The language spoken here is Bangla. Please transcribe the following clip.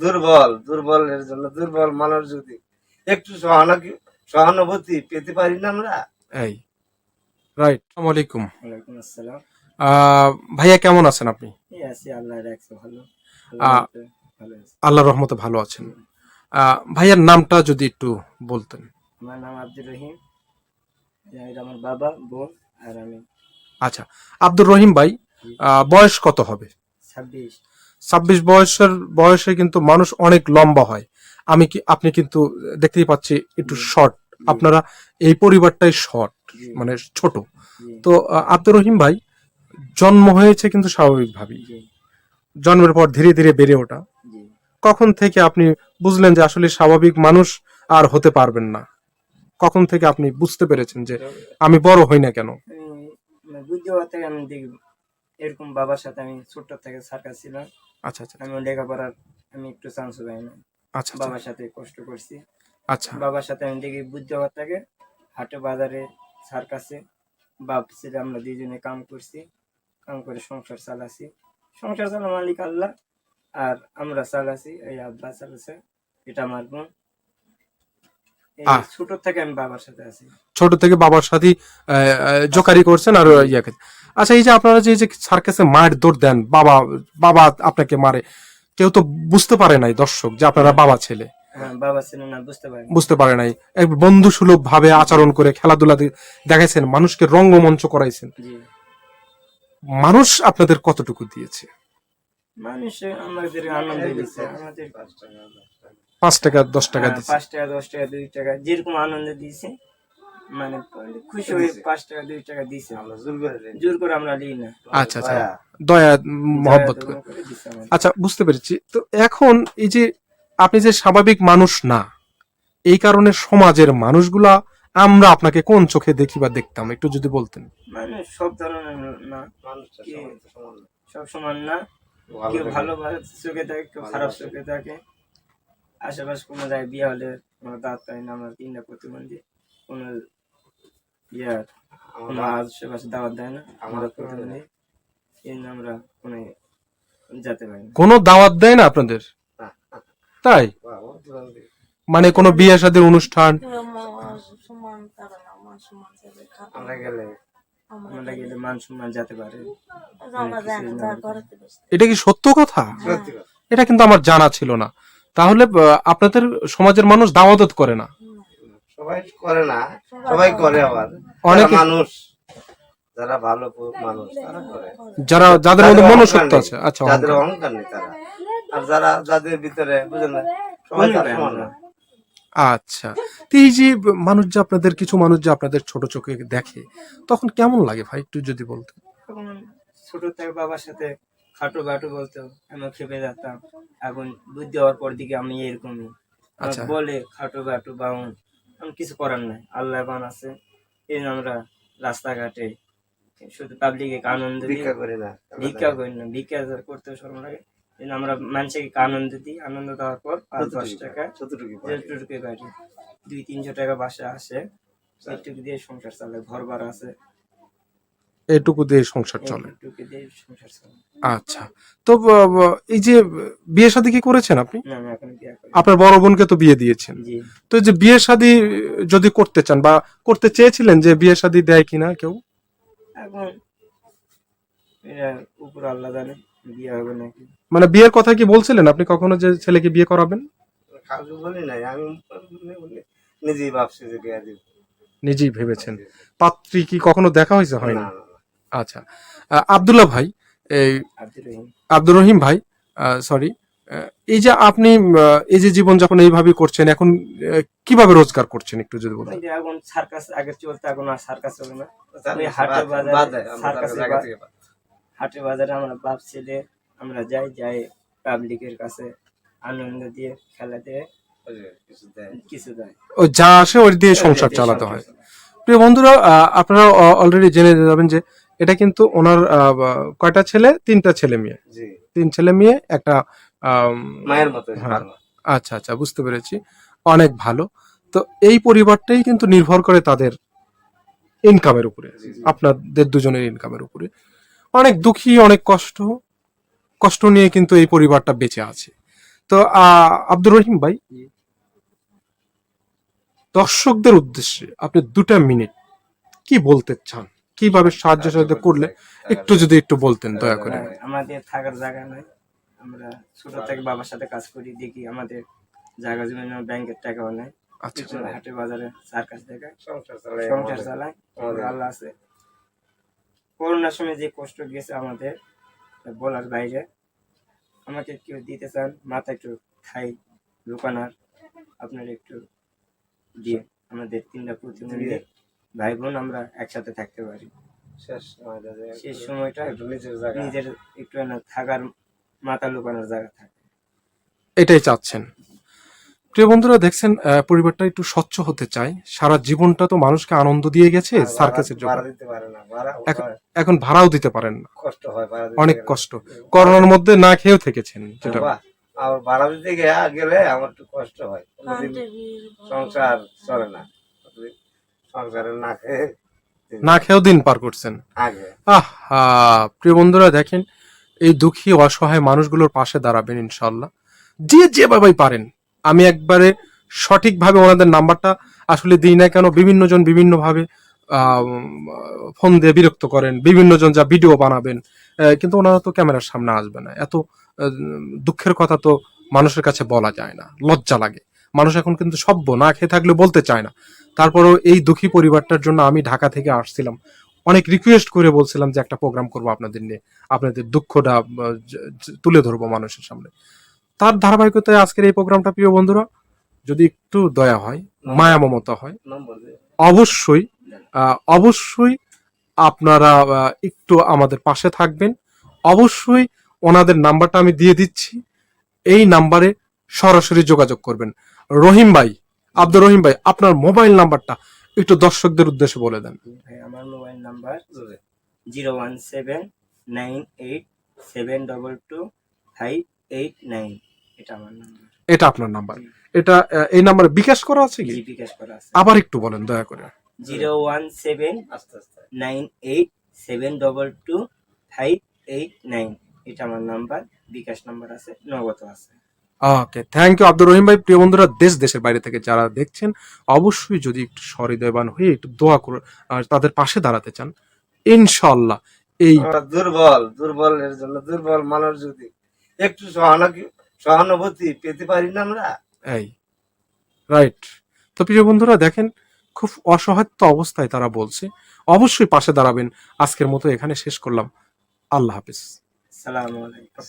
দুর্বল দুর্বলের জন্য দুর্বল মানুষ যদি একটু সহানুভূতি সহানুভূতি পেতে পারি না আমরা? এই রাইট আসসালামু আলাইকুম। ওয়ালাইকুম আসসালাম। ভাইয়া কেমন আছেন আপনি? আছি আল্লাহ রাখছে ভালো। আল্লাহ রহমতে ভালো আছেন। আহ, ভাইয়ার নামটা যদি একটু বলতেন। আমার নাম আব্দুর রহিম। আমার বাবা বোন আর আমি। আচ্ছা আব্দুর রহিম ভাই আহ, বয়স কত হবে? ছাব্বিশ। ছাব্বিশ বয়সের বয়সে কিন্তু মানুষ অনেক লম্বা হয়। আমি কি আপনি কিন্তু দেখতেই পাচ্ছি একটু শর্ট আপনারা এই পরিবারটাই শর্ট মানে ছোট। তো আব্দুর রহিম ভাই জন্ম হয়েছে কিন্তু স্বাভাবিকভাবেই। জন্মের পর ধীরে ধীরে বেড়ে ওঠা। কখন থেকে আপনি বুঝলেন যে আসলে স্বাভাবিক মানুষ আর হতে পারবেন না? কখন থেকে আপনি বুঝতে পেরেছেন যে আমি বড় হই না কেন? মানে বুদ্ধি আমি দেখি এরকম বাবার সাথে আমি ছোট্ট থেকে সার্কাস ছিলাম। আচ্ছা আচ্ছা আমি লেখাপড়ার আমি একটু চান্স পাই না আচ্ছা আচ্ছা, বাবার সাথে কষ্ট করছি। আচ্ছা। বাবার সাথে আমি দেখি বুদ্ধি হওয়ার থেকে হাটে বাজারে সার্কাসে বাপ ছেলে আমরা দুইজনে কাম করছি কাম করে সংসার চালাছি সংসার চালা মালিক আল্লাহ আর আমরা চালাছি এই আব্বা চালাছে এটা আমার বোন। ছোট থেকে আমি বাবার সাথে আছি। ছোট থেকে বাবার সাথে জোকারি করছেন আর ইয়ে। আচ্ছা এই যে আপনারা যে যে সার্কাসে মায়ের দৌড় দেন বাবা বাবা আপনাকে মারে কেউ তো বুঝতে পারে নাই দর্শক যে আপনারা বাবা ছেলে। হ্যাঁ বুঝতে পারে নাই। এক বন্ধু সুলভ ভাবে আচরণ করে খেলাধুলা দেখাইছেন মানুষকে রঙ্গমঞ্চ করাইছেন। মানুষ আপনাদের কতটুকু দিয়েছে? মানুষ আমাদের আনন্দ দিচ্ছে আমাদের পাঁচ টাকা দশ টাকা হ্যাঁ, দিচ্ছে পাঁচ টাকা দশ টাকা দুই টাকা যেরকম আনন্দ দিয়েছে মানে খুশি হয়ে পাঁচ টাকা দুই টাকা দিয়েছে আমরা জোর করে জোর করে আমরা নিই না। আচ্ছা আচ্ছা দয়া। মহব্বত করে। আচ্ছা বুঝতে পেরেছি। তো এখন এই যে আপনি যে স্বাভাবিক মানুষ না এই কারণে সমাজের মানুষগুলা আমরা আপনাকে কোন চোখে দেখি বা দেখতাম? একটু যদি বলতেন। মানে সব ধরনের না। সব সমান না ভালো কেউ ভালো ভালো চোখে থাকে কেউ খারাপ চোখে থাকে। আশেপাশে কোনো জায়গায় বিয়ে হলে আমরা দাঁত পাই না আমরা তিনটা প্রতিবন্ধী কোনো ইয়ার কোনো আমরা- আশেপাশে দাওয়াত দেয় না আমরা প্রতিবন্ধী এই জন্য আমরা কোনো যেতে পারি না। কোনো দাওয়াত দেয় না আপনাদের? তাই। মানে কোনো বিয়ে শাদীর অনুষ্ঠান? আমার গেলে আমরা গেলে মান সম্মান যেতে পারে। আমরা জানি না তার ঘরেতে বসে এটা কি সত্য কথা? কথা। এটা কিন্তু আমার জানা ছিল না। তাহলে আপনাদের সমাজের মানুষ দাওয়াত করে না। সবাই করে না সবাই করে আবার। অনেকে- মানুষ যারা ভালো মানুষ তারা করে। যারা যাদের মধ্যে মনুষ্যত্ব আছে আচ্ছা যাদের অহংকার। নেই তারা। আর যারা যাদের ভিতরে বুঝলেন না সবাই তো সমান না। আচ্ছা তো এই যে মানুষ যে আপনাদের কিছু মানুষ যে আপনাদের ছোট চোখে দেখে তখন কেমন লাগে ভাই একটু যদি বলতেন? ছোট থেকে বাবার সাথে খাটো বাটো বলতো আমি খেপে যেতাম। এখন বুদ্ধি হওয়ার পর দিকে আমি এরকমই। আচ্ছা। বলে খাটো বাটো বাউন আমি কিছু করার নাই। আল্লাহ বান আছে এই আমরা রাস্তাঘাটে শুধু পাবলিকে আনন্দ দিই। ভিক্ষা করি না ভিক্ষা করি না ভিক্ষা করতে শরম লাগে। আমরা মানুষকে আনন্দ দিই। আনন্দ দেওয়ার পর পাঁচ দশ টাকা যতটুকু বাড়ি দুই তিনশো টাকা বাসা আসে। সেইটুকু দিয়ে সংসার চলে ঘর ভাড়া আছে। এটুকু দিয়ে সংসার চলে। এইটুকু দিয়ে সংসার চলে। আচ্ছা। তো এই যে বিয়ে শাদী কি করেছেন আপনি? আপনার বড় বোনকে তো বিয়ে দিয়েছেন। তো এই যে বিয়ে শাদী যদি করতে চান বা করতে চেয়েছিলেন যে বিয়ে শাদী দেয় কিনা কেউ? উপর আল্লাহ জানে বিয়ে হবে নাকি। মানে বিয়ের কথা কি বলছিলেন আপনি কখনো যে ছেলেকে বিয়ে করাবেন? বলি নাই আমি নিজেই ভাবছি যে বিয়া নিজেই ভেবেছেন। পাত্রী কি কখনো দেখা হয়েছে? হয় না। আচ্ছা। আব্দুল্লাহ ভাই এই আব্দুর রহিম। ভাই সরি এই যে আপনি এই যে জীবন যখন এইভাবে করছেন এখন কীভাবে রোজগার করছেন একটু যদি যে এখন সার্কাস আগে চলতে এখন আর সার্কাস চলে না। জানি, ওই হাটে বাজারে সার্কাসে। হাটে বাজারে আমরা বাপ ছেলে আমরা যাই যাই পাবলিকের কাছে আনন্দ দিয়ে খেলা দিয়ে কিছু দেয়। কিছু দেয়। ও যা আসে ওই দিয়ে সংসার চালাতে হয়। প্রিয় বন্ধুরা আপনারা অলরেডি জেনে যাবেন যে এটা কিন্তু ওনার আহ, কয়টা ছেলে? তিনটা ছেলে মেয়ে। তিন ছেলে মেয়ে একটা মায়ের মতো হ্যাঁ। আচ্ছা আচ্ছা বুঝতে পেরেছি। অনেক ভালো। তো এই পরিবারটাই কিন্তু নির্ভর করে তাদের ইনকামের উপরে। আপনাদের দুজনের ইনকামের উপরে। অনেক দুঃখী অনেক কষ্ট। কষ্ট নিয়ে কিন্তু এই পরিবারটা বেঁচে আছে। তো আহ, আব্দুর রহিম ভাই দর্শকদের উদ্দেশ্যে আপনি দুটা মিনিট কি বলতে চান? কীভাবে সাহায্য সহায়তা করলে একটু যদি একটু বলতেন দয়া করে। আমাদের থাকার জায়গা নাই। আমরা ছোট থেকে বাবার সাথে কাজ করি দেখি আমাদের জায়গা জমি নেই, ব্যাংকের টাকাও নেই। আচ্ছা। হাটে বাজারে সার্কাস থেকে সংসার চালাই আল্লাহ আছে। করোনার সময় যে কষ্ট গিয়েছে আমাদের বলার বাইরে আমাকে কেউ দিতে চান মাথা একটু খাই লুকানার আপনার একটু দিয়ে আমাদের তিনটা প্রতিবন্ধী ভাই বোন আমরা একসাথে থাকতে পারি। শেষ সময়টা জায়গা। নিজের একটু থাকার মাথা লুকানোর জায়গা থাকে। এটাই চাচ্ছেন। প্রিয় বন্ধুরা দেখছেন পরিবারটা একটু স্বচ্ছ হতে চায়। সারা জীবনটা তো মানুষকে আনন্দ দিয়ে গেছে আর সার্কাসের জন্য দিতে পারে না এখন- ভাড়াও দিতে পারেন না। কষ্ট হয় অনেক কষ্ট। করোনার মধ্যে না খেয়েও থেকেছেন যেটা। আর ভাড়া দিতে গেলে আমার একটু কষ্ট হয়। সংসার চলে না। সংসারে না খেয়ে না খেয়েও দিন পার করছেন। আহ প্রিয় বন্ধুরা দেখেন এই দুঃখী অসহায় মানুষগুলোর পাশে দাঁড়াবেন ইনশাল্লাহ যে পারেন আমি একবারে সঠিকভাবে ওনাদের নাম্বারটা আসলে দিই না কেন বিভিন্ন জন বিভিন্ন ভাবে ফোন দিয়ে বিরক্ত করেন বিভিন্ন জন যা ভিডিও বানাবেন কিন্তু ওনারা তো ক্যামেরার সামনে আসবে না। এত দুঃখের কথা তো মানুষের কাছে বলা যায় না লজ্জা লাগে। মানুষ এখন কিন্তু সভ্য না খেয়ে থাকলে বলতে চায় না। তারপরেও এই দুঃখী পরিবারটার জন্য আমি ঢাকা থেকে আসছিলাম। অনেক রিকোয়েস্ট করে বলছিলাম যে একটা প্রোগ্রাম করব আপনাদের নিয়ে। আপনাদের দুঃখটা তুলে ধরবো মানুষের সামনে। তার ধারাবাহিকতায় আজকের এই প্রোগ্রামটা প্রিয় বন্ধুরা যদি একটু দয়া হয় মায়া মমতা হয় অবশ্যই অবশ্যই আপনারা একটু আমাদের পাশে থাকবেন। অবশ্যই ওনাদের নাম্বারটা আমি দিয়ে দিচ্ছি। এই নাম্বারে সরাসরি যোগাযোগ করবেন। রহিম ভাই আব্দুর রহিম ভাই আপনার মোবাইল নাম্বারটা একটু দর্শকদের উদ্দেশ্যে বলে দেন। ভাই আমার mobile number zero one seven nine eight seven double two five eight nine. এটা আমার নাম্বার। এটা আপনার নাম্বার। এটা এই নাম্বারে বিকাশ করা আছে কি? বিকাশ করা আছে। আবার একটু বলেন দয়া করে। জিরো ওয়ান সেভেন আস্তে আস্তে nine eight seven double two five eight nine. এটা আমার নাম্বার বিকাশ নাম্বার আছে নগদ আছে। Okay thank you Abdur Rahim ভাই। প্রিয় বন্ধুরা দেশ দেশের বাইরে থেকে যারা দেখছেন অবশ্যই যদি একটু সহৃদয়বান হয়ে একটু দোয়া করে তাদের পাশে দাঁড়াতে চান ইনশাল্লাহ এই দুর্বল দুর্বলের জন্য দুর্বল মানুষ যদি একটু সহানুভূতি সহানুভূতি পেতে পারি না আমরা? এই রাইট তো প্রিয় বন্ধুরা দেখেন খুব অসহায়ত্ব অবস্থায় তারা বলছে। অবশ্যই পাশে দাঁড়াবেন। আজকের মতো এখানে শেষ করলাম। আল্লাহ হাফিজ। সালাম আলাইকুম।